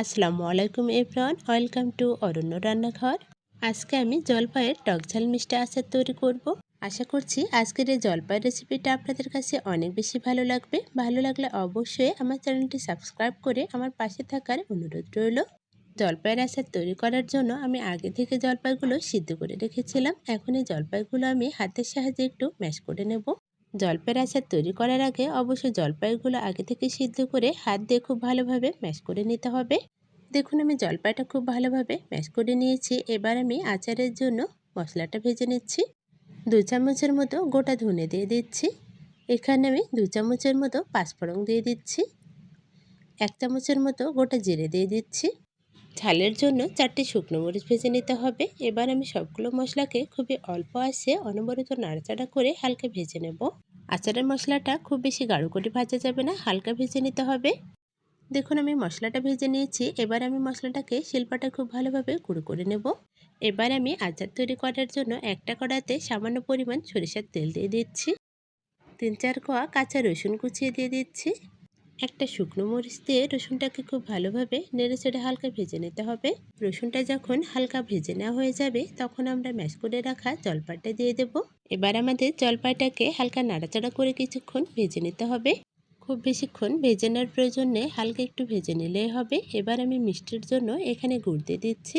আসসালামু আলাইকুম everyone, welcome to অরণ্য রান্নাঘর। আজকে আমি জলপাইয়ের টকঝাল মিষ্টি আচার তৈরি করব। আশা করছি আজকের এই জলপাইয়ের রেসিপিটা আপনাদের কাছে অনেক বেশি ভালো লাগবে। ভালো লাগলে অবশ্যই আমার চ্যানেলটি সাবস্ক্রাইব করে আমার পাশে থাকার অনুরোধ রইল। জলপাইয়ের আচার তৈরি করার জন্য আমি আগে থেকে জলপাইগুলো সিদ্ধ করে রেখেছিলাম। এখন এই জলপাইগুলো আমি হাতের সাহায্যে একটু ম্যাশ করে নেব। জলপাইয়ের আচার তৈরি করার আগে অবশ্যই জলপাইগুলো আগে থেকে সিদ্ধ করে হাত দিয়ে খুব ভালোভাবে ম্যাশ করে নিতে হবে। দেখুন, আমি জলপাইটা খুব ভালোভাবে ম্যাশ করে নিয়েছি। এবার আমি আচারের জন্য মশলাটা ভেজে নিচ্ছি। দু চামচের মতো গোটা ধনে দিয়ে দিচ্ছি। এখানে আমি দু চামচের মতো পাঁচফোড়ন দিয়ে দিচ্ছি। এক চামচের মতো গোটা জিরে দিয়ে দিচ্ছি। ঝালের জন্য চারটে শুকনো মরিচ ভেজে নিতে হবে। এবার আমি সবগুলো মশলাকে খুবই অল্প আসে অনবরত নাড়াচাড়া করে হালকা ভেজে নেব। আচারের মশলাটা খুব বেশি গাঢ় করে ভাজা যাবে না, হালকা ভেজে নিতে হবে। দেখুন, আমি মশলাটা ভেজে নিয়েছি। এবার আমি মশলাটাকে শিল্পাটা খুব ভালোভাবে গুঁড়ো করে নেব। এবার আমি আচার তৈরি করার জন্য একটা কড়াতে সামান্য পরিমাণ সরিষার তেল দিয়ে দিচ্ছি। তিন চার কোয়া কাঁচা রসুন কুচিয়ে দিয়ে দিচ্ছি। একটা শুকনো মরিচ দিয়ে রসুনটাকে খুব ভালোভাবে নেড়ে চেড়ে হালকা ভেজে নিতে হবে। রসুনটা যখন হালকা ভেজে নেওয়া হয়ে যাবে, তখন আমরা ম্যাশ করে রাখা জলপাইটা দিয়ে দেব। এবার আমাদের জলপাইটাকে হালকা নাড়াচাড়া করে কিছুক্ষণ ভেজে নিতে হবে। খুব বেশিক্ষণ ভেজে নেওয়ার প্রয়োজন হালকা একটু ভেজে নিলেই হবে। এবার আমি মিষ্টির জন্য এখানে গুড় দিয়ে দিচ্ছি।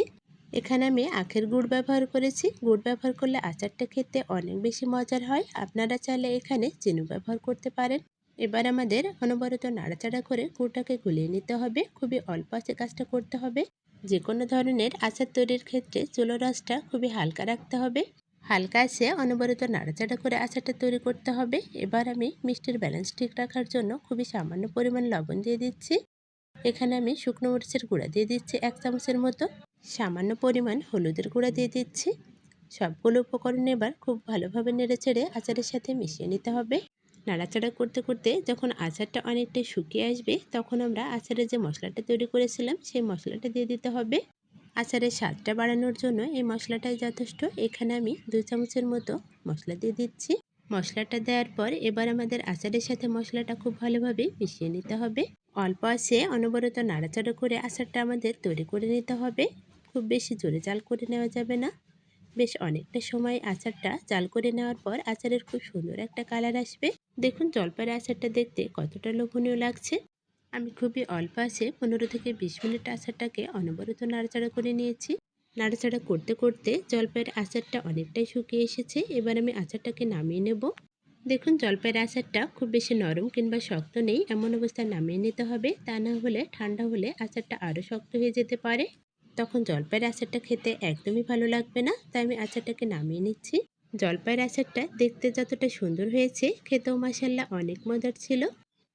এখানে আমি আখের গুড় ব্যবহার করেছি। গুড় ব্যবহার করলে আচারটা খেতে অনেক বেশি মজার হয়। আপনারা চাইলে এখানে চিনি ব্যবহার করতে পারেন। এবার আমাদের অনবরত নাড়াচাড়া করে গুড়টাকে গুলিয়ে নিতে হবে। খুবই অল্প আছে কাজটা করতে হবে। যে কোনো ধরনের আচার তৈরির ক্ষেত্রে চুলো রসটা খুবই হালকা রাখতে হবে। হালকা আছে অনবরত নাড়াচাড়া করে আচারটা তৈরি করতে হবে। এবার আমি মিষ্টির ব্যালেন্স ঠিক রাখার জন্য খুবই সামান্য পরিমাণ লবণ দিয়ে দিচ্ছি। এখানে আমি শুকনো মরিচের গুঁড়া দিয়ে দিচ্ছি এক চামচের মতো। সামান্য পরিমাণ হলুদের গুঁড়া দিয়ে দিচ্ছি। সবগুলো উপকরণ এবার খুব ভালোভাবে নেড়ে চেড়ে আচারের সাথে মিশিয়ে নিতে হবে। নাড়াচাড়া করতে করতে যখন আচারটা অনেকটা শুকিয়ে আসবে, তখন আমরা আচারের যে মশলাটা তৈরি করেছিলাম, সেই মশলাটা দিয়ে দিতে হবে। আচারের স্বাদটা বাড়ানোর জন্য এই মশলাটাই যথেষ্ট। এখানে আমি দু চামচের মতো মশলা দিয়ে দিচ্ছি। মশলাটা দেওয়ার পর এবার আমাদের আচারের সাথে মশলাটা খুব ভালোভাবে মিশিয়ে নিতে হবে। অল্প আছে, অনবরত নাড়াচাড়া করে আচারটা আমাদের তৈরি করে নিতে হবে। খুব বেশি জোরে জাল করে নেওয়া যাবে না। বেশ অনেকটা সময় আচারটা জাল করে নেওয়ার পর আচারের খুব সুন্দর একটা কালার আসবে। দেখুন জলপাইয়ের আচারটা দেখতে কতটা লোভনীয় লাগছে। আমি খুবই অল্প আছে, পনেরো থেকে বিশ মিনিট আচারটাকে অনবরত নাড়াচাড়া করে নিয়েছি। নাড়াচাড়া করতে করতে জলপাইয়ের আচারটা অনেকটাই শুকিয়ে এসেছে, এবার আমি আচারটাকে নামিয়ে নেব। দেখুন জলপাইয়ের আচারটা খুব বেশি নরম কিংবা শক্ত নেই, এমন অবস্থায় নামিয়ে নিতে হবে, তা না হলে ঠান্ডা হলে আচারটা আরও শক্ত হয়ে যেতে পারে। তখন জলপাইয়ের আচারটা খেতে একদমই ভালো লাগবে না, তাই আমি আচারটাকে নামিয়ে নিচ্ছি। জলপাইয়ের আচারটা দেখতে যতটা সুন্দর হয়েছে, খেতেও মাসাল্লা অনেক মজার ছিল।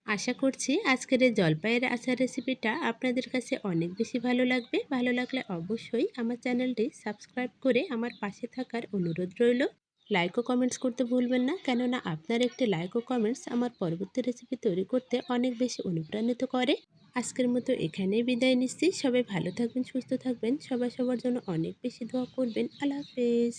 আশা করছি আজকের এই জলপাইয়ের আচার রেসিপিটা আপনাদের কাছে অনেক বেশি ভালো লাগবে। ভালো লাগলে অবশ্যই আমার চ্যানেলটি সাবস্ক্রাইব করে আমার পাশে থাকার অনুরোধ রইল। লাইক ও কমেন্টস করতে ভুলবেন না, কেননা আপনার একটি লাইক ও কমেন্টস আমার পরবর্তী রেসিপি তৈরি করতে অনেক বেশি অনুপ্রাণিত করে। আজকের মতো এখানেই বিদায় নিচ্ছি। সবাই ভালো থাকবেন, সুস্থ থাকবেন। সবাই সবার জন্য অনেক বেশি দোয়া করবেন। আল্লাহ হাফেজ।